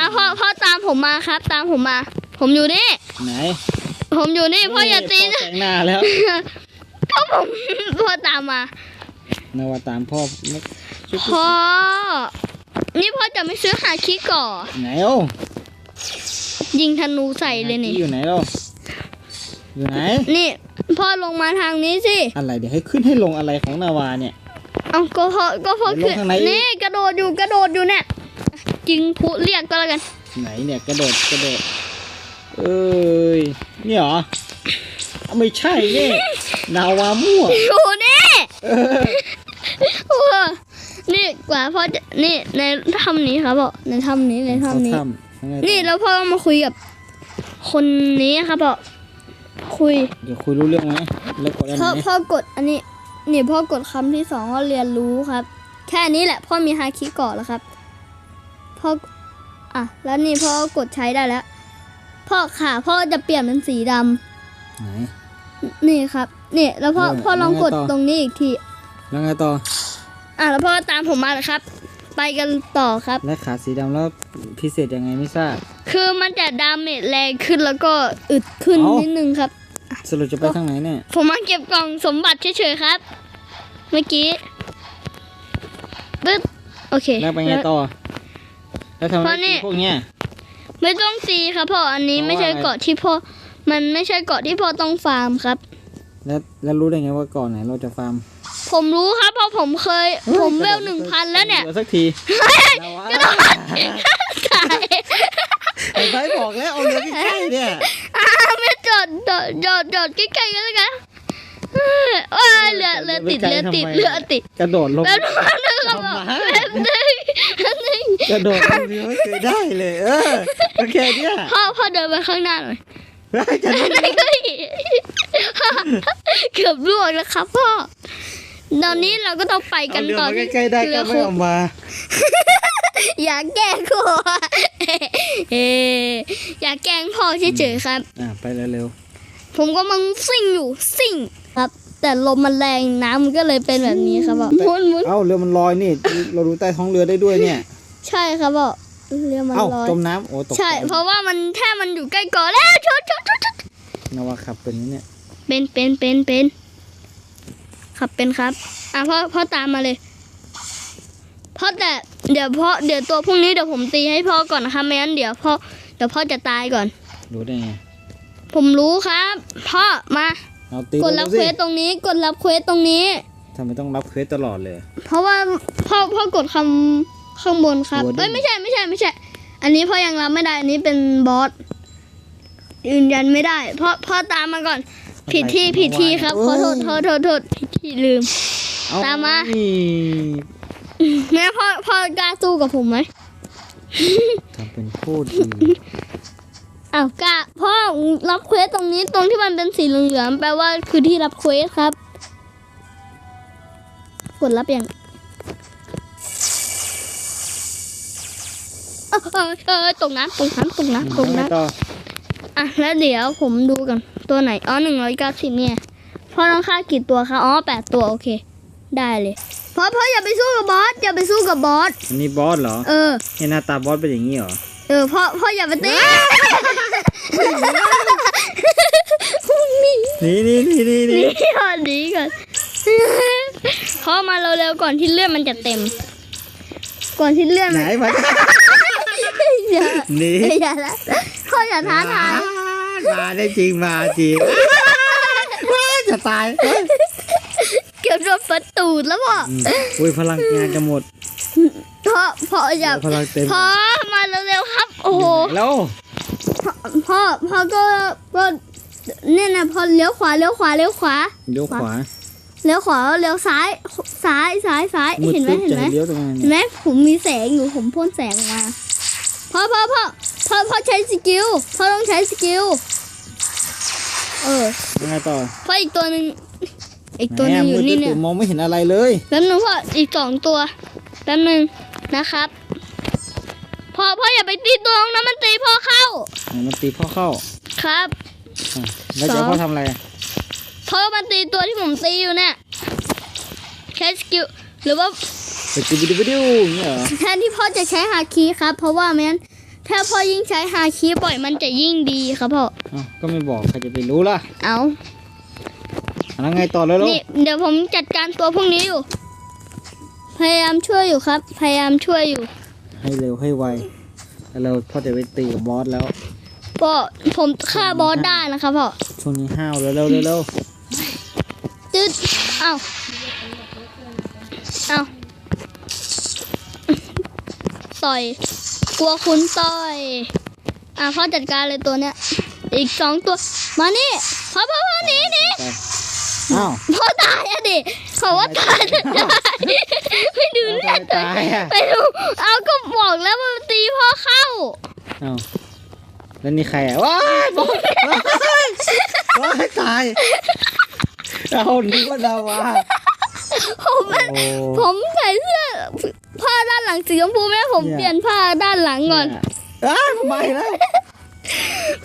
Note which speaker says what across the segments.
Speaker 1: อะพ่อพ่อตามผมมาครับ ตามผมมา ผมอยู่นี่
Speaker 2: ไหน
Speaker 1: ผมอยู่นี่พ่ออย่าตี
Speaker 2: พ่อ
Speaker 1: นะ
Speaker 2: แต่งหน้าแล้ว
Speaker 1: พ่อผมพ่อตามมา
Speaker 2: นาวาตามพ่อไม่ชุบ
Speaker 1: พ่อ นี่พ่อจะไม่ซื้อหาคิก่อ
Speaker 2: ไหนเอ้า
Speaker 1: ยิงธนูใส่เลยนี่
Speaker 2: อยู่ไหนเล่าอยู่ไหน
Speaker 1: นี่ พ่อลงมาทางนี้สิ
Speaker 2: อะไรเดี๋ยวให้ขึ้นให้ลงอะไรของนาวาเนี่ย
Speaker 1: เอาก็พ่อก็พ่อ
Speaker 2: เดี๋ยวล
Speaker 1: ขึ้
Speaker 2: ง
Speaker 1: น
Speaker 2: ข้างในอีก
Speaker 1: นี่กระโดดอยู่กระโดดอยู่เนี่ย ยิงผู้เรียกก็แล้วกัน
Speaker 2: ไหนเนี่ยกระโดดกระโดด เอ้ยนี่เหรออะไม่ใช่เนี่ยนาวามั่ว
Speaker 1: อยู่นี่
Speaker 2: เออ
Speaker 1: เออนี่กว่าพ่อจะนี่ในถ้ำนี้ครับพ่อในถ้ำนี้ใน
Speaker 2: เขา
Speaker 1: ถ้ำนี้
Speaker 2: ทำยังไงต่อ
Speaker 1: นี่แล้วพ่อก็มาคุยกับ คนนี้ครับพ่อคุย
Speaker 2: เดี๋ยวคุยรู้เรื่องไหมแล้วกดอัน
Speaker 1: พ่อ
Speaker 2: ไหน
Speaker 1: พ่อกดอันนี้นี่พ่อกดคำที่สองว่าเรียนรู้ครับ แค่นี้แหละพ่อมีฮาคิเกาะแล้วครับ พ่ออะแล้วนี่พ่อกดใช้ได้แล้ว พ่อขาพ่อจะเปลี่ยนเป็นสีดำ
Speaker 2: ไหน
Speaker 1: นี่ครับนี่แล้วพ่อ
Speaker 2: เออ
Speaker 1: พ่อลองกด
Speaker 2: แล้วไงต่อ
Speaker 1: ตรงนี้อีกที
Speaker 2: แล้วไงต่อ
Speaker 1: อะแล้วพ่อตามผมมาเลยครับ ไปกันต่อครับ
Speaker 2: และขาสีดำแล้วพิเศษยังไงไม่ทราบ
Speaker 1: คือมันจะดาเมจแรงขึ้นแล้วก็อึดขึ้น
Speaker 2: เอ้านิ
Speaker 1: นิดนึงครับ
Speaker 2: สรุปจะไปทางไหนเนี่ย
Speaker 1: ผมมาเก็บกล่องสมบัติเฉยๆครับ เมื่อกี้ปึ๊บโอเค
Speaker 2: แล้วไปไงต่อ แล้วทำไม
Speaker 1: เพราะนี่
Speaker 2: พวกเนี้ย
Speaker 1: ไม่ต้องตีครับพ่ออันนี้
Speaker 2: เพราะ
Speaker 1: ไม่ใช่
Speaker 2: ว่าอะไร
Speaker 1: เกาะที่พ่อมันไม่ใช่เกาะที่พ่อต้องฟาร์มครับ
Speaker 2: แล้วแล้วรู้ได้ไงว่าก่อนไหนเราจะฟาร์ม
Speaker 1: ผมรู้ครับเพราะผมเคย ผมเวลหนึ่งพันแล้วเนี่ย
Speaker 2: ดี๋สักทีเราว่าไอ้ไบร์ทบอกแล้วเอาเรือใกล้ๆเนี่ย
Speaker 1: อ่าไม่จอดจอดจอดจอดใกล้ๆกันแล้วกันเอ้ยเอ้ยเรือเรือติดเรือติดเรือติด
Speaker 2: กระโดดลง
Speaker 1: แล้วนึกครับพ่อแป๊บนึงแป๊บนึง
Speaker 2: กระโดดลงเรือไม่เคยได้เลย เออก็แค่เนี้ย
Speaker 1: พ่อพ่อเดินไปข้างหน้าหน่อย
Speaker 2: เฮ้ยจะได้
Speaker 1: ไม่ก็เกือบล่วงแล้วครับพ่อตอนนี้เราก็ต้องไปกั
Speaker 2: เอา
Speaker 1: น
Speaker 2: เรือ
Speaker 1: ต่อ
Speaker 2: มา
Speaker 1: ที่
Speaker 2: ใกล้ๆได้
Speaker 1: เรื
Speaker 2: ก็
Speaker 1: อ
Speaker 2: ไม่
Speaker 1: โค
Speaker 2: เอามา
Speaker 1: อย่าแกล้งกูเอ้อย่าแกล้งพ่อเฉยๆครับ
Speaker 2: อะไปเร็ว
Speaker 1: ผมก็มังซิ่งอยู่ซิ่งครับ แต่ลมมันแรงน้ำมันก็เลยเป็นแบบนี้ครับพ่อหมุนหมุน
Speaker 2: ๆเอ้าเรือมันลอยนี่ เราดูใต้ท้องเรือได้ด้วยเนี่ย
Speaker 1: ใช่ครับพ่อเรือมัน
Speaker 2: เอ้า
Speaker 1: ลอย
Speaker 2: จมน้ำโอ้ตก
Speaker 1: ใช่เพราะว่ามันแค่มันอยู่ใกล้เกาะแล้วชดชดชดชด
Speaker 2: นาวาขับเป็นเนี่ย
Speaker 1: เป็นเป็นเป็นเป็นครับเป็นครับอะพ่อพ่อตามมาเลยพ่อแต่เดี๋ยวพ่อเดี๋ยวตัวพรุ่งนี้เดี๋ยวผมตีให้พ่อก่อนนะคะไม่งั้นเดี๋ยวพ่อเดี๋ยวพ่อจะตายก่อน
Speaker 2: รู้ได้ไง
Speaker 1: ผมรู้ครับ พ่อมา
Speaker 2: เอาตี
Speaker 1: กดรับ
Speaker 2: ร็วๆ
Speaker 1: เคว
Speaker 2: สิ
Speaker 1: สตรงนี้ กดรับเควสตรงนี้
Speaker 2: ทำไมต้องรับเควสตลอดเลย
Speaker 1: เพราะว่าพ่อพ่อกดคำ ข้างบนครับ
Speaker 2: กดดิ
Speaker 1: เอ้ยไม่ใช่ไม่ใช่ไม่ใช่ อันนี้พ่อยังรับไม่ได้อันนี้เป็นบอสยืนยันไม่ได้พ่อพ่อตามมาก่อน ผิดที่ผิดที่ครับขอโทษโทษโทษโทษผิดที่ลืม
Speaker 2: เอ้
Speaker 1: ตามมา
Speaker 2: นี่
Speaker 1: แม่พ่อพ่อกล้าสู้กับผมไหม
Speaker 2: ทำเป็นพูดดี
Speaker 1: อ้าวกล้าพ่อรับเควสตรงนี้ตรงที่มันเป็นสีเหลืองๆแปลว่าคือที่รับเควสครับ กดรับอย่าง เออเออเออตรงน้ำตรงน้ำตรงน้ำตรง
Speaker 2: แล้วไง
Speaker 1: น้ำ
Speaker 2: ต่อ
Speaker 1: อะแล้วเดี๋ยวผมดูกันตัวไหนอ๋อหนึ่งร้อยเก้าสิบเนี่ยพ่อต้องฆ่ากี่ตัวคะอ๋อแปดตัวโอเค ได้เลยพ่อพ่ออย่าไปสู้กับบอสอย่าไปสู้กับบอส
Speaker 2: อันนี้บอสเหรอ
Speaker 1: เออ
Speaker 2: เนี่ยหน้าตาบอสเป็นอย่างนี้เหรอ
Speaker 1: เออพ่อพ่ออย่าไปตี
Speaker 2: นี่นี่นี่นี่
Speaker 1: ห
Speaker 2: นี่
Speaker 1: นีก่อนหนีก่อนพ่อมาเร็วๆก่อนที่เลือดมันจะเต็ม ก่อนที่เลือด
Speaker 2: ไหน
Speaker 1: มัน
Speaker 2: มา
Speaker 1: อย่า
Speaker 2: นี่
Speaker 1: อย่าละพ่ออย่าท้าทาย
Speaker 2: มาได้จริงมาจริงว้าจะตายเกื
Speaker 1: อบโดนประตูดแล้วพ่อ
Speaker 2: อุ้ยพลังงานจะหมด
Speaker 1: พ่อพ่ออย่า
Speaker 2: พลังเต็ม
Speaker 1: พ่อมาเร็วๆครับ โอ้โห
Speaker 2: แล้ว
Speaker 1: พ่อพ่อก็ก็เนี่ยนะพอเลี้ยวขวาเลี้ยวขวาเลี้ยวขวา
Speaker 2: เลี้ยวขวา
Speaker 1: เลี้ยวขวาเลี้ยวซ้ายซ้ายซ้ายซ้ายเห็นไหมเห็นไหม
Speaker 2: เห็น
Speaker 1: ไหมผมมีแสงอยู่ผมพ่นแสงมา พ่อพ่อพ่อพ่อพ่อใช้สกิลพ่อต้องใช้สกิลเออ
Speaker 2: ยังไงต่อ
Speaker 1: พ่ออีกตัวหนึ่งอีกตัวหนึ่งอยู่นี่
Speaker 2: แหมมืด
Speaker 1: เนี่ย
Speaker 2: ตึ๊บมองไม่เห็นอะไรเลย
Speaker 1: แป๊บนึงพ่ออีกสองตัวแป๊บนึงนะครับพ่อพ่ออย่าไปตีตัวนั้นมันตีพ่อเข้า
Speaker 2: ไหนมันตีพ่อเข้า
Speaker 1: ครับ
Speaker 2: อะแล้วจะ
Speaker 1: สอง
Speaker 2: พ่อทำอะไร
Speaker 1: เพราะมันตีตัวที่ผมตีอยู่เนี่ยใช้สกิลหรือว่า
Speaker 2: ไปจิบดิบดิวอย่างเงี้ยเหรอ
Speaker 1: แทนที่พ่อจะใช้ฮาคีครับ เพราะว่าไม่งั้นถ้าพ่อยิ่งใช้ฮาคิบ่อยมันจะยิ่งดีครับพ่อ
Speaker 2: อ้าวก็ไม่บอกใครจะไปรู้ล่ะ
Speaker 1: เอา
Speaker 2: แล้วไงต่อแล้วลูก
Speaker 1: นี่เดี๋ยวผมจัดการตัวพวกนี้อยู่ พยายามช่วยอยู่ครับ พยายามช่วยอยู่
Speaker 2: ให้เร็วให้ไวแล้วเราพ่อจะไปตีกับบอสแล้ว
Speaker 1: พ่อผมฆ่าบอสได้นะครับพ่อ
Speaker 2: ช่วงนี้ห้าวเร็วเร็วเร็วเร็ว
Speaker 1: จืดเอาเอา ต่อย กลัวคุณต่อย อะพ่อจัดการเลยตัวเนี้ย อีกสองตัว มานี่พ่อพ่อพ่อหนีหนี
Speaker 2: ไปอ้าว
Speaker 1: พ่อตายอะดิเขาว่าตายจะได้ไม่ดู
Speaker 2: เอา
Speaker 1: แล
Speaker 2: ทำไมตายอะ
Speaker 1: ไปดู เอาก็บอกแล้วว่าตีพ่อเข้า
Speaker 2: อ้าวแล้วนี่ใครอะว้ายบอสว้ายว้ายตายเรานึกว่าดาวา
Speaker 1: ผมเป็น
Speaker 2: โอ้
Speaker 1: ผมใส่เสื้อผ้าด้านหลังสีชมพูแม่ผม
Speaker 2: เนี่ย
Speaker 1: เปลี่ยนผ้าด้านหลังก่อน
Speaker 2: เยอ้าวทำไมแล้ว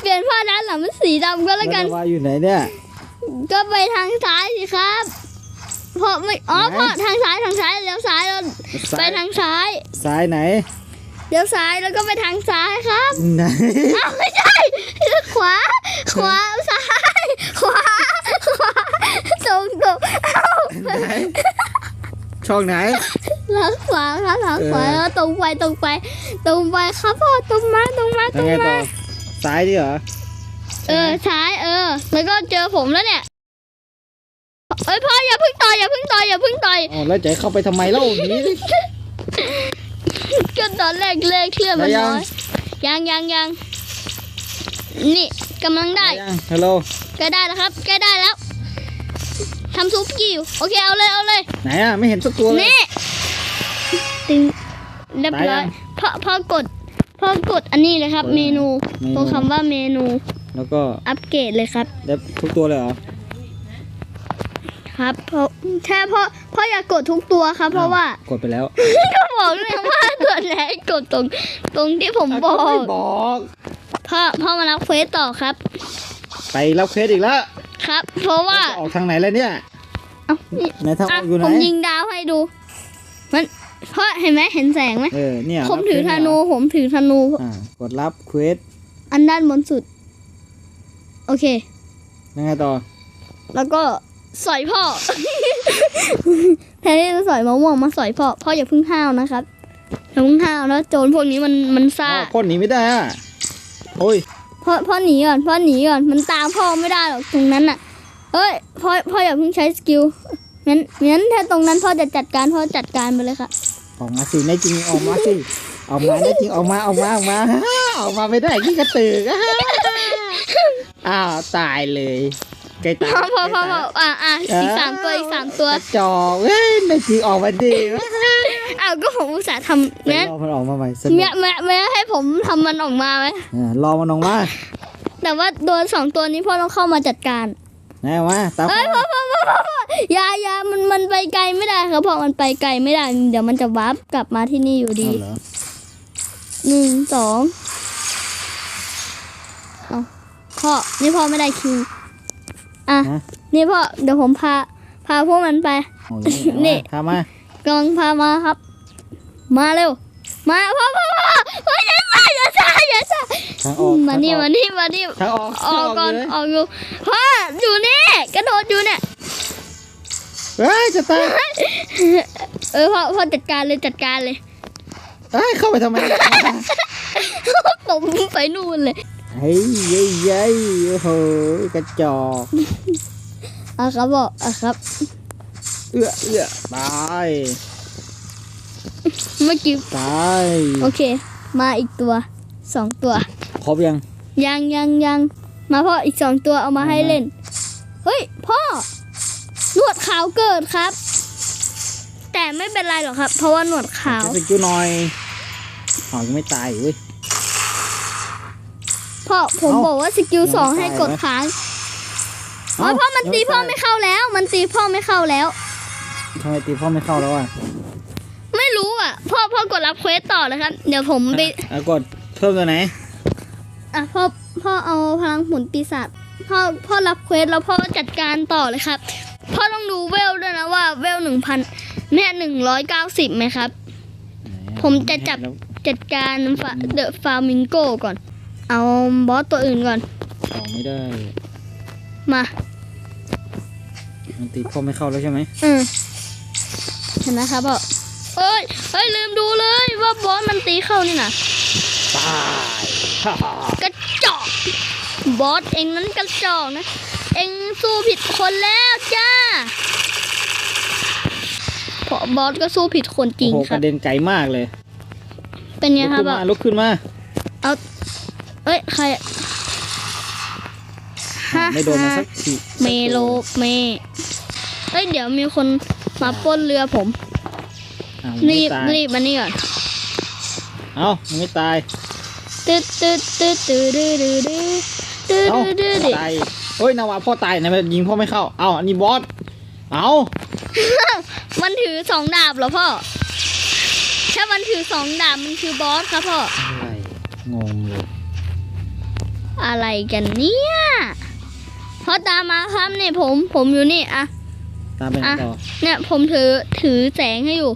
Speaker 1: เปลี่ยนผ้าด้านหลังเป็นสีดำก็แล้วกัน
Speaker 2: ดาวาอยู่ไหนเนี่ย
Speaker 1: ก็ไปทางซ้ายสิครับเพราะไม่อ๋อ
Speaker 2: ไหน
Speaker 1: เพราะทางซ้ายทางซ้ายเลี้ยวซ้ายแล้วไป
Speaker 2: ซ้าย
Speaker 1: ทางซ้าย
Speaker 2: ซ้ายไหน
Speaker 1: เลี้ยวซ้ายแล้วก็ไปทางซ้ายครับ
Speaker 2: ไหน
Speaker 1: อ้าวไม่ใช่ขวาขวาซ้ายขวาขวาตร งตรงเอ้า
Speaker 2: ไหนช่องไหน
Speaker 1: หลังขวาครับหลังขวา
Speaker 2: เออ
Speaker 1: แล้วตรงไปตรงไป ตรงไปครับพ่อตรงมาตรงมาต
Speaker 2: แล้
Speaker 1: ร
Speaker 2: ว
Speaker 1: ง
Speaker 2: ไงต่
Speaker 1: มา
Speaker 2: อซ้ายดิเหรอ
Speaker 1: เออซ้ายเออแล้วก็เจอผมแล้วเนี่ยเอ้ยพ่ออย่าเพิ่งต่อยอย่าเพิ่งต่อยอย่าเพิ่งต่อย
Speaker 2: อ๋อแล้วจะให้เข้าไปทำไมเล่าหนีดิ
Speaker 1: ก็ตอนแรกเลขเคลื่อนมัน
Speaker 2: ได้ยัง
Speaker 1: น้อยยังยังยังนี่กำลังได้
Speaker 2: ยังฮัลโหล
Speaker 1: ใกล้ได้แล้วครับใกล้ได้แล้ว ทำซุปกี้อยู่โอเคเอาเลยเอาเลย
Speaker 2: ไหนอะไม่เห็นสักตัวเลย
Speaker 1: นี่ตึงเรียบร้อย
Speaker 2: ได้ยัง
Speaker 1: พ่อพ่อกดพ่อกดอันนี้เลยครับ เมนู
Speaker 2: เมนู
Speaker 1: ตรงคำว่าเมนู
Speaker 2: แล้วก็
Speaker 1: อัปเกรดเลยครับ
Speaker 2: ได้ทุกตัวเลยเหรอ
Speaker 1: ครับเพราะแค่พ่อพ่ออยากกดทุกตัวครับ เพราะว่า
Speaker 2: กดไปแล้ว
Speaker 1: ก็บอกเลยว่าตัวไหนกดตรงตรงที่ผมบอ
Speaker 2: ไม่
Speaker 1: ก
Speaker 2: บอก
Speaker 1: พ่อพ่อมารับเควสต่อครับ
Speaker 2: ไปรับเคสอีกแล้ว
Speaker 1: ครับ เพราะว่า
Speaker 2: จะออกทางไหนแล้วเนี่ย
Speaker 1: เอ้านี่
Speaker 2: ไหนทางอ
Speaker 1: อะ
Speaker 2: อกอยู่ไหน
Speaker 1: ผมยิงดาวให้ดู มันเพราะเห็นไหมเห็นแสงไหม
Speaker 2: เออเนี่ย
Speaker 1: ผมถือธ
Speaker 2: รับ
Speaker 1: นู
Speaker 2: เควส
Speaker 1: ผมถือธนู
Speaker 2: เหรออ่ากดรับเควส
Speaker 1: อันด้านบนสุด โอเค
Speaker 2: ยังไงต่อ
Speaker 1: แล้วก็สอยพ่อ แทนที่จะสอยมะม่วงมาสอยพ่อ พ่ออย่าเพึ่งห้าวนะครับอย่าเพึ่งห้าวแล้วโจรพวกนี้มันมันซ่า
Speaker 2: อ้าวพ่นหนีไม่ได้อะโอ้ย
Speaker 1: พ่อพ่อหนีก่อนพ่อหนีก่อนมันตามพ่อไม่ได้หรอกตรงนั้นน่ะเอ้ยพ่อพ่ออย่าเพิ่งใช้สกิลงั้นงั้นถ้าตรงนั้นพ่อจะจัดการพ่อจัดการไปเลยค่ะ
Speaker 2: ออกมาสิในจริงออกมาสิออกมาในจริงออกมาออกมาออกมาออกมาไม่ได้กี่กระตือกอ้าวตายเลย ใกล้ตาย
Speaker 1: พ่อพ่อพ่อ
Speaker 2: ใกล้
Speaker 1: พ่อ
Speaker 2: ตาย
Speaker 1: อะอะอีกสามตัวอีกสามตัว
Speaker 2: กระจอกเอ้ยในจริงออกมาดี
Speaker 1: อ้าวก็ผมอุตส่าห์ทำ
Speaker 2: เดี๋ยว
Speaker 1: งั้น
Speaker 2: รอมันออกมาใหม่สนุก
Speaker 1: แม่แม่แม่ให้ผมทำมันออกมาไหม
Speaker 2: อ่ารอมันออกมา
Speaker 1: แต่ว่าโดนสองตัวนี้พ่อต้องเข้ามาจัดการ
Speaker 2: ไหนออกมาตาม
Speaker 1: เอ้ยพ่อพ่อพ่อพ่อพ่ออยาอยามันมันไปไกลไม่ได้ครับเพราะมันไปไกลไม่ได้ เดี๋ยวมันจะวาร์ปกลับมาที่นี่อยู่ดี
Speaker 2: เอาเหรอ
Speaker 1: หนึ่งสองเอาพ่อนี่พ่อไม่ได้คิว อะ
Speaker 2: ฮะ
Speaker 1: นี่พ่อ เดี๋ยวผมพา พาพวกมันไป
Speaker 2: โอ้ย
Speaker 1: นี่
Speaker 2: ทำมากำ
Speaker 1: ลังพามาครับ มาเร็ว มาพ่อพ่อพ่อพ่ออย่าซ่าอย่าซ่าอย่าซ่า
Speaker 2: ทางออก
Speaker 1: มานี่
Speaker 2: ทงอ
Speaker 1: มา
Speaker 2: อก
Speaker 1: นี่มานี่
Speaker 2: ทางออก
Speaker 1: ออกก่อน
Speaker 2: ทาง
Speaker 1: ออกอยู่พ่ออยู่นี่กระโดดอยู่เนี่ย
Speaker 2: เฮ้ยจะตาย
Speaker 1: เออพ่อพ่อจัดการเลยจัดการเลย
Speaker 2: เอ้ยเข้าไปทำไม
Speaker 1: ผมไปนู่นเลย
Speaker 2: เฮ้ยเย้ยเย้ยโอ้โหกระจอก
Speaker 1: อะครับบอกอะครับ
Speaker 2: เอื้อเอื้อตาย
Speaker 1: เมื่อกี้
Speaker 2: ตาย
Speaker 1: โอเค มาอีกตัวสองตัว
Speaker 2: ครบยัง
Speaker 1: ยังยังยังมาพ่ออีกสองตัวเอามาให้เล่น เฮ้ย พ่อ หนวดขาวเกิดครับ แต่ไม่เป็นไรหรอกครับ เพราะว่าหนวดขาว
Speaker 2: จะสกิลหน่อยอ๋อยังไม่ตายเว้ย
Speaker 1: พ่อ ผม
Speaker 2: เอ้า
Speaker 1: บอกว่าสกิล
Speaker 2: ยังไม่
Speaker 1: สองให้
Speaker 2: ตาย
Speaker 1: กด
Speaker 2: เหรอ
Speaker 1: ค้าง
Speaker 2: เอ้า
Speaker 1: อ๋อพ่อมันตี
Speaker 2: ยังไม่
Speaker 1: พ่อ
Speaker 2: ตาย
Speaker 1: ไม่เข้าแล้ว มันตีพ่อไม่เข้าแล้ว
Speaker 2: ทำไมตีพ่อไม่เข้าแล้วอะ
Speaker 1: ไม่รู้อะ พ่อพ่อกดรับเควสต่อเลยครับ เดี๋ยวผมไป
Speaker 2: อะกดเพิ่มตัวไหน
Speaker 1: อะพ่อพ่อเอาพลังหมุนปีศาจ พ่อพ่อรับเควสแล้วพ่อจัดการต่อเลยครับ พ่อต้องดูเวลด้วยนะว่าเวลหนึ่งพันแม่หนึ่งร้อยเก้าสิบไหมครับ ผมจะจับจัดการเดอะฟามิงโกก่อน เอาบอสตัวอื่นก่อน
Speaker 2: ออกไม่ได้
Speaker 1: มา
Speaker 2: มันตีพ่อไม่เข้าแล้วใช่ไหม
Speaker 1: อืมเห็นไหมครับพ่อเอ้ยเอ้ยลืมดูเลยว่าบอสมันตีเข้านี่นะ
Speaker 2: ตาย
Speaker 1: กระจอกบอสเองนั้นกระจอกนะ เองสู้ผิดคนแล้วจ้าเพราะบอสก็สู้ผิดคนจริ
Speaker 2: โอ้
Speaker 1: ง
Speaker 2: โห
Speaker 1: ค
Speaker 2: ก
Speaker 1: รับ
Speaker 2: ระเด็นไกลมากเลย
Speaker 1: เป็นไง
Speaker 2: ลุก
Speaker 1: ครับ
Speaker 2: ขึ้น
Speaker 1: พ่อ
Speaker 2: มาลุกขึ้นมา
Speaker 1: เอา เอ้ยใคร
Speaker 2: ไม่โดนมาสักที
Speaker 1: เมโลเมเอ้ยเดี๋ยวมีคนมาปล้นเรือผม
Speaker 2: อ้าวมัน
Speaker 1: รี
Speaker 2: ไม่
Speaker 1: บ
Speaker 2: ตาย
Speaker 1: รีบมานี่ก่อน
Speaker 2: เอ้ามันไม่ตาย
Speaker 1: ตึ๊ดตึ๊ดตึ๊ดตึ๊ดตึ๊ดตึ๊ดตึ๊ด
Speaker 2: เอ้า
Speaker 1: ตึ๊ดตึ๊ด
Speaker 2: ตายเฮ้ยนาวาพ่อตายนะยิงพ่อไม่เข้า เอ้าอันนี้บอส เอ้า
Speaker 1: มันถือสองดาบเหรอพ่อถ้ามันถือสองดาบมันคือบอสครับพ่อ
Speaker 2: อะไรงงเลย
Speaker 1: อะไรกันเนี่ยพ่อตามมาครับเนี่ยผมผมอยู่นี่อะ
Speaker 2: ตามไปไหน
Speaker 1: อะ
Speaker 2: ต่อ
Speaker 1: เนี่ยผมถือถือแสงให้อยู่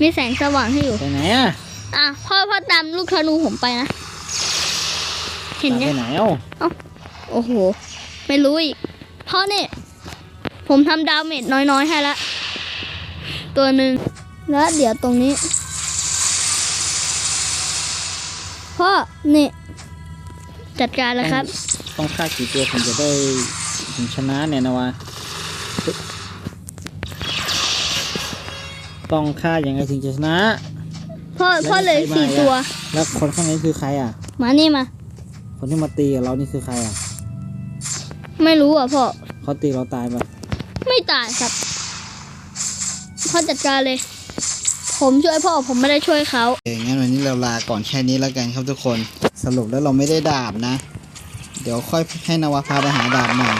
Speaker 1: มีแสงสว่างให้อยู่
Speaker 2: ไปไหนอะ
Speaker 1: อะพ่อพ่อตามลูกธนูผมไปนะเห็น
Speaker 2: ตาม
Speaker 1: ยั
Speaker 2: ไป
Speaker 1: ง
Speaker 2: ไหนเอ้า
Speaker 1: โอ้โห ไม่รู้อีกพ่อเนี่ยผมทำดาเมจน้อยๆให้ละตัวหนึ่งแล้วเดี๋ยวตรงนี้พ่อเนี่ย จัดการแล้วครับ
Speaker 2: ต้องฆ่ากี่ตัวผมจะได้ถึงชนะเนี่ยนาวาต้องฆ่ายังไงถึงจะชนะ
Speaker 1: พ่อ
Speaker 2: แล้ว
Speaker 1: พ่อเหลย
Speaker 2: ใครมา
Speaker 1: สี่
Speaker 2: อะ
Speaker 1: ตัว
Speaker 2: แล้วคนข้างนี้คือใครอะ
Speaker 1: มานี่มา
Speaker 2: คนที่มาตีกับเรานี่คือใครอะ
Speaker 1: ไม่รู้อะพ่อ
Speaker 2: เขาตีเราตายปะ
Speaker 1: ไม่ตายครับพ่อจัดการเลย ผมช่วยพ่อผมไม่ได้ช่วยเขา
Speaker 2: เงั้นวันนี้เราลาก่อนแค่นี้แล้วกันครับทุกคน สรุปแล้วเราไม่ได้ดาบนะ เดี๋ยวค่อยให้นาวาพาไปหาดาบหน่อย